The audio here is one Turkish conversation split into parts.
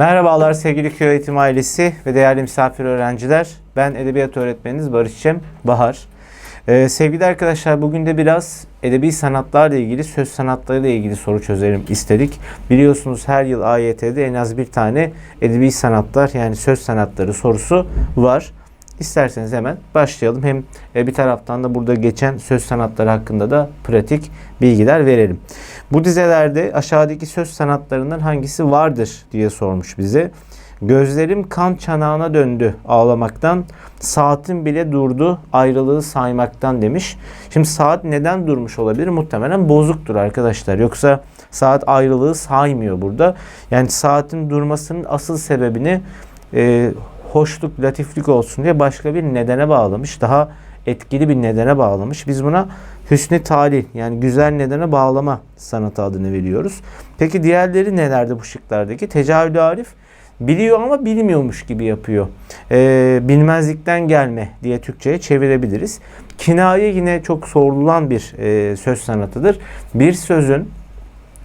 Merhabalar sevgili köy eğitim ailesi ve değerli misafir öğrenciler. Ben edebiyat öğretmeniniz Barış Cem Bahar. Ee, sevgili arkadaşlar bugün de biraz edebi sanatlarla ilgili, söz sanatlarıyla ilgili soru çözelim istedik. Biliyorsunuz her yıl AYT'de en az bir tane edebi sanatlar yani söz sanatları sorusu var. İsterseniz hemen başlayalım. Hem e, bir taraftan da burada geçen söz sanatları hakkında da pratik bilgiler verelim. Bu dizelerde aşağıdaki söz sanatlarından hangisi vardır diye sormuş bize. Gözlerim kan çanağına döndü ağlamaktan. Saatim bile durdu ayrılığı saymaktan demiş. Şimdi saat neden durmuş olabilir? Muhtemelen bozuktur arkadaşlar. Yoksa saat ayrılığı saymıyor burada. Yani saatin durmasının asıl sebebini e, hoşluk, latiflik olsun diye başka bir nedene bağlamış. Daha etkili bir nedene bağlamış. Biz buna hüsnü talih yani güzel nedene bağlama sanatı adını veriyoruz. Peki diğerleri nelerde bu şıklardaki? Tecavüd Arif biliyor ama bilmiyormuş gibi yapıyor. Ee, bilmezlikten gelme diye Türkçe'ye çevirebiliriz. Kinaye yine çok sorulan bir e, söz sanatıdır. Bir sözün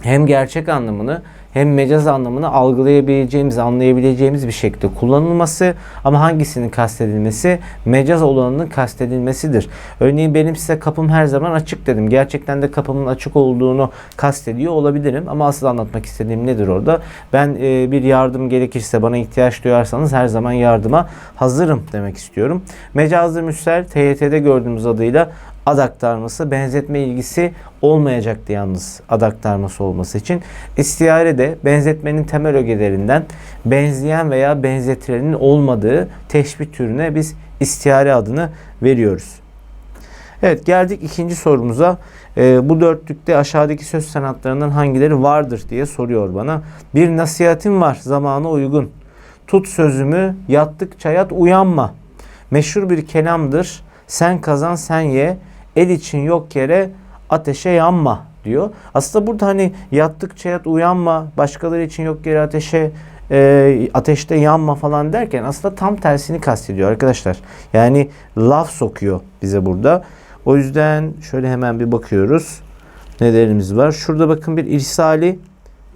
hem gerçek anlamını hem mecaz anlamını algılayabileceğimiz, anlayabileceğimiz bir şekilde kullanılması ama hangisinin kastedilmesi? Mecaz olanının kastedilmesidir. Örneğin benim size kapım her zaman açık dedim. Gerçekten de kapımın açık olduğunu kastediyor olabilirim ama asıl anlatmak istediğim nedir orada? Ben e, bir yardım gerekirse, bana ihtiyaç duyarsanız her zaman yardıma hazırım demek istiyorum. Mecazlı müsel TYT'de gördüğümüz adıyla ad aktarması benzetme ilgisi olmayacaktı yalnız ad aktarması olması için. İstiyare de benzetmenin temel ögelerinden benzeyen veya benzetilenin olmadığı teşbih türüne biz istiyare adını veriyoruz. Evet geldik ikinci sorumuza. Ee, bu dörtlükte aşağıdaki söz sanatlarından hangileri vardır diye soruyor bana. Bir nasihatim var zamana uygun. Tut sözümü yattıkça yat uyanma. Meşhur bir kelamdır. Sen kazan sen ye. El için yok yere ateşe yanma diyor. Aslında burada hani yattıkça yat uyanma, başkaları için yok yere ateşe e, ateşte yanma falan derken aslında tam tersini kastediyor arkadaşlar. Yani laf sokuyor bize burada. O yüzden şöyle hemen bir bakıyoruz. Nelerimiz var? Şurada bakın bir irsali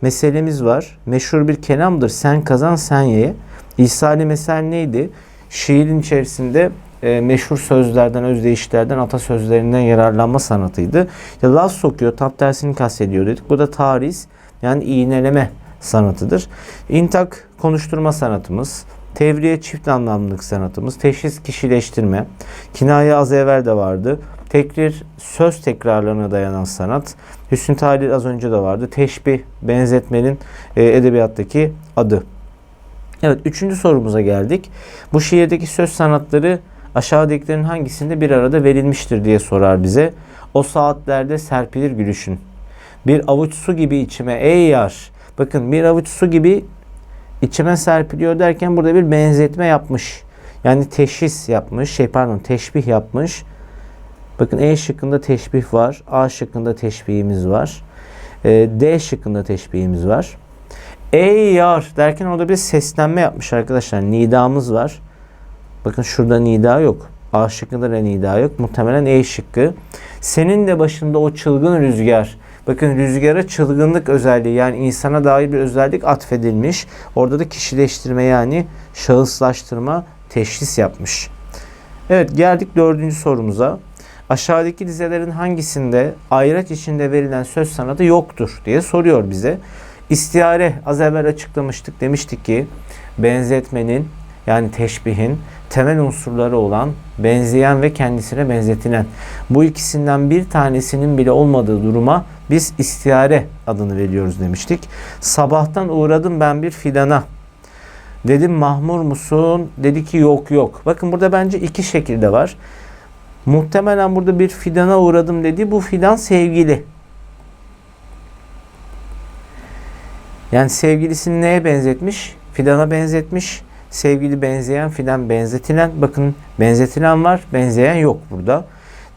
meselemiz var. Meşhur bir kelamdır. Sen kazan sen ye. İrsali mesel neydi? Şiirin içerisinde e, meşhur sözlerden, özdeyişlerden, atasözlerinden yararlanma sanatıydı. Ya, laf sokuyor, tam tersini kastediyor dedik. Bu da tariz yani iğneleme sanatıdır. İntak konuşturma sanatımız, tevriye çift anlamlılık sanatımız, teşhis kişileştirme, kinaye az evvel de vardı. Tekrir söz tekrarlarına dayanan sanat. Hüsnü Talil az önce de vardı. Teşbih, benzetmenin e, edebiyattaki adı. Evet, üçüncü sorumuza geldik. Bu şiirdeki söz sanatları aşağıdakilerin hangisinde bir arada verilmiştir diye sorar bize. O saatlerde serpilir gülüşün. Bir avuç su gibi içime ey yar. Bakın bir avuç su gibi içime serpiliyor derken burada bir benzetme yapmış. Yani teşhis yapmış. Şey pardon teşbih yapmış. Bakın E şıkkında teşbih var. A şıkkında teşbihimiz var. E, D şıkkında teşbihimiz var. Ey yar derken orada bir seslenme yapmış arkadaşlar. Nidamız var. Bakın şurada nida yok. A şıkkında da nida yok. Muhtemelen E şıkkı. Senin de başında o çılgın rüzgar. Bakın rüzgara çılgınlık özelliği yani insana dair bir özellik atfedilmiş. Orada da kişileştirme yani şahıslaştırma teşhis yapmış. Evet geldik dördüncü sorumuza. Aşağıdaki dizelerin hangisinde ayraç içinde verilen söz sanatı yoktur diye soruyor bize. İstiyare az evvel açıklamıştık demiştik ki benzetmenin yani teşbihin temel unsurları olan benzeyen ve kendisine benzetilen bu ikisinden bir tanesinin bile olmadığı duruma biz istiyare adını veriyoruz demiştik. Sabahtan uğradım ben bir fidana. Dedim mahmur musun? Dedi ki yok yok. Bakın burada bence iki şekilde var. Muhtemelen burada bir fidana uğradım dedi. Bu fidan sevgili. Yani sevgilisini neye benzetmiş? Fidana benzetmiş sevgili benzeyen filan benzetilen bakın benzetilen var benzeyen yok burada.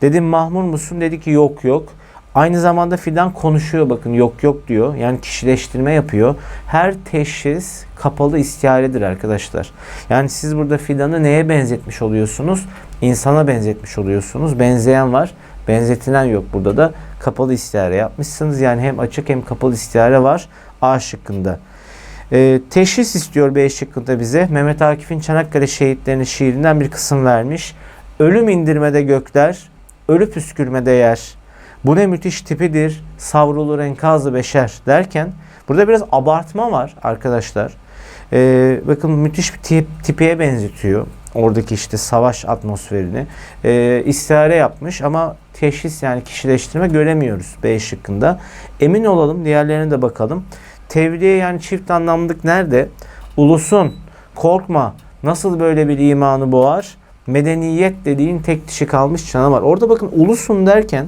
Dedim mahmur musun dedi ki yok yok. Aynı zamanda fidan konuşuyor bakın yok yok diyor. Yani kişileştirme yapıyor. Her teşhis kapalı istiharedir arkadaşlar. Yani siz burada fidanı neye benzetmiş oluyorsunuz? İnsana benzetmiş oluyorsunuz. Benzeyen var. Benzetilen yok burada da. Kapalı istihare yapmışsınız. Yani hem açık hem kapalı istihare var. A şıkkında. E, teşhis istiyor B şıkkında bize. Mehmet Akif'in Çanakkale şehitlerinin şiirinden bir kısım vermiş. Ölüm indirmede gökler, ölü püskürmede yer. Bu ne müthiş tipidir, savrulur enkazı beşer derken burada biraz abartma var arkadaşlar. Ee, bakın müthiş bir tip, tipiye benzetiyor. Oradaki işte savaş atmosferini. Ee, istihare yapmış ama teşhis yani kişileştirme göremiyoruz B şıkkında. Emin olalım diğerlerine de bakalım. Tevriye yani çift anlamlık nerede? Ulusun, korkma, nasıl böyle bir imanı boğar? Medeniyet dediğin tek dişi kalmış canavar. Orada bakın ulusun derken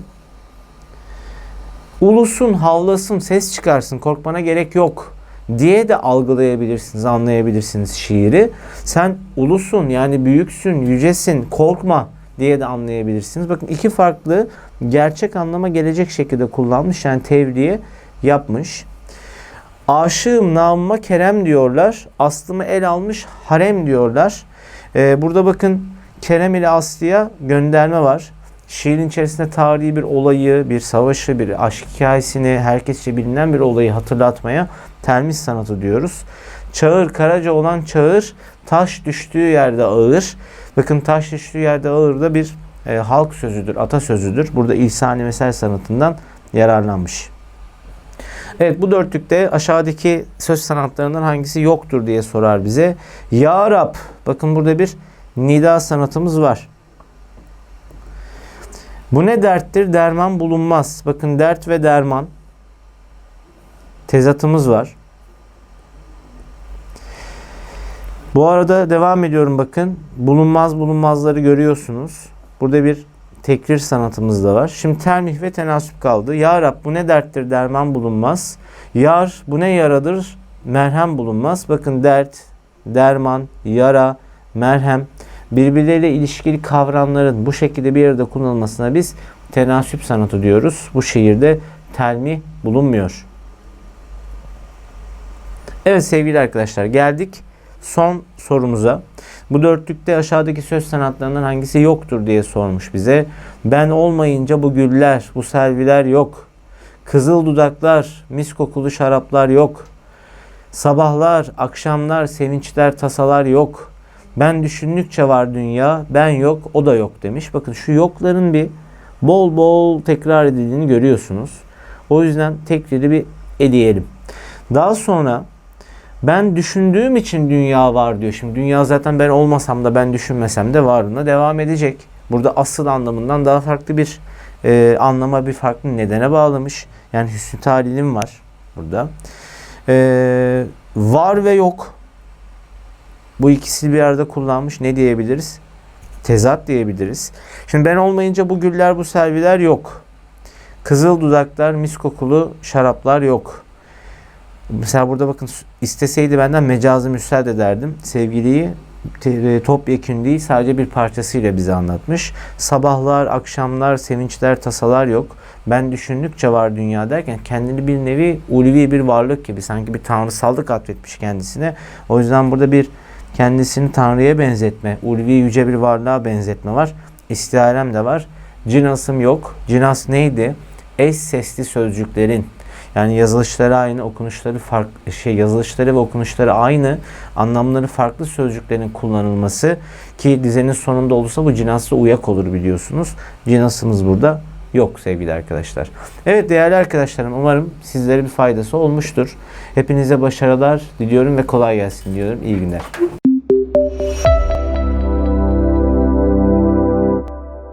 ulusun, havlasın, ses çıkarsın, korkmana gerek yok diye de algılayabilirsiniz, anlayabilirsiniz şiiri. Sen ulusun yani büyüksün, yücesin, korkma diye de anlayabilirsiniz. Bakın iki farklı gerçek anlama gelecek şekilde kullanmış. Yani tevriye yapmış. Aşığım namıma kerem diyorlar. Aslımı el almış harem diyorlar. Ee, burada bakın Kerem ile Aslı'ya gönderme var. Şiirin içerisinde tarihi bir olayı, bir savaşı, bir aşk hikayesini, herkesçe bilinen bir olayı hatırlatmaya telmis sanatı diyoruz. Çağır, Karaca olan çağır, taş düştüğü yerde ağır. Bakın taş düştüğü yerde ağır da bir e, halk sözüdür, atasözüdür. Burada İsani mesel sanatından yararlanmış. Evet bu dörtlükte aşağıdaki söz sanatlarından hangisi yoktur diye sorar bize. Ya Rab. Bakın burada bir nida sanatımız var. Bu ne derttir? Derman bulunmaz. Bakın dert ve derman tezatımız var. Bu arada devam ediyorum bakın. Bulunmaz bulunmazları görüyorsunuz. Burada bir tekrir sanatımız da var. Şimdi termih ve tenasüp kaldı. Ya Rab bu ne derttir derman bulunmaz. Yar bu ne yaradır merhem bulunmaz. Bakın dert, derman, yara, merhem birbirleriyle ilişkili kavramların bu şekilde bir arada kullanılmasına biz tenasüp sanatı diyoruz. Bu şiirde telmih bulunmuyor. Evet sevgili arkadaşlar geldik son sorumuza. Bu dörtlükte aşağıdaki söz sanatlarından hangisi yoktur diye sormuş bize. Ben olmayınca bu güller, bu selviler yok. Kızıl dudaklar, mis kokulu şaraplar yok. Sabahlar, akşamlar, sevinçler, tasalar yok. Ben düşündükçe var dünya, ben yok, o da yok demiş. Bakın şu yokların bir bol bol tekrar edildiğini görüyorsunuz. O yüzden tekrarı bir eleyelim. Daha sonra ben düşündüğüm için dünya var diyor. Şimdi dünya zaten ben olmasam da ben düşünmesem de varlığına devam edecek. Burada asıl anlamından daha farklı bir e, anlama bir farklı nedene bağlamış. Yani hüsnü talilim var burada. E, var ve yok. Bu ikisi bir arada kullanmış. Ne diyebiliriz? Tezat diyebiliriz. Şimdi ben olmayınca bu güller, bu selviler yok. Kızıl dudaklar, mis kokulu şaraplar yok. Mesela burada bakın isteseydi benden mecazı müsel de derdim. Sevgiliyi te- topyekün değil sadece bir parçasıyla bize anlatmış. Sabahlar, akşamlar, sevinçler, tasalar yok. Ben düşündükçe var dünya derken kendini bir nevi ulvi bir varlık gibi sanki bir tanrısallık atfetmiş kendisine. O yüzden burada bir kendisini Tanrı'ya benzetme, ulvi yüce bir varlığa benzetme var. İstiharem de var. Cinasım yok. Cinas neydi? Eş sesli sözcüklerin yani yazılışları aynı, okunuşları farklı şey yazılışları ve okunuşları aynı, anlamları farklı sözcüklerin kullanılması ki dizenin sonunda olursa bu cinasla uyak olur biliyorsunuz. Cinasımız burada yok sevgili arkadaşlar. Evet değerli arkadaşlarım umarım sizlere bir faydası olmuştur. Hepinize başarılar diliyorum ve kolay gelsin diyorum. İyi günler.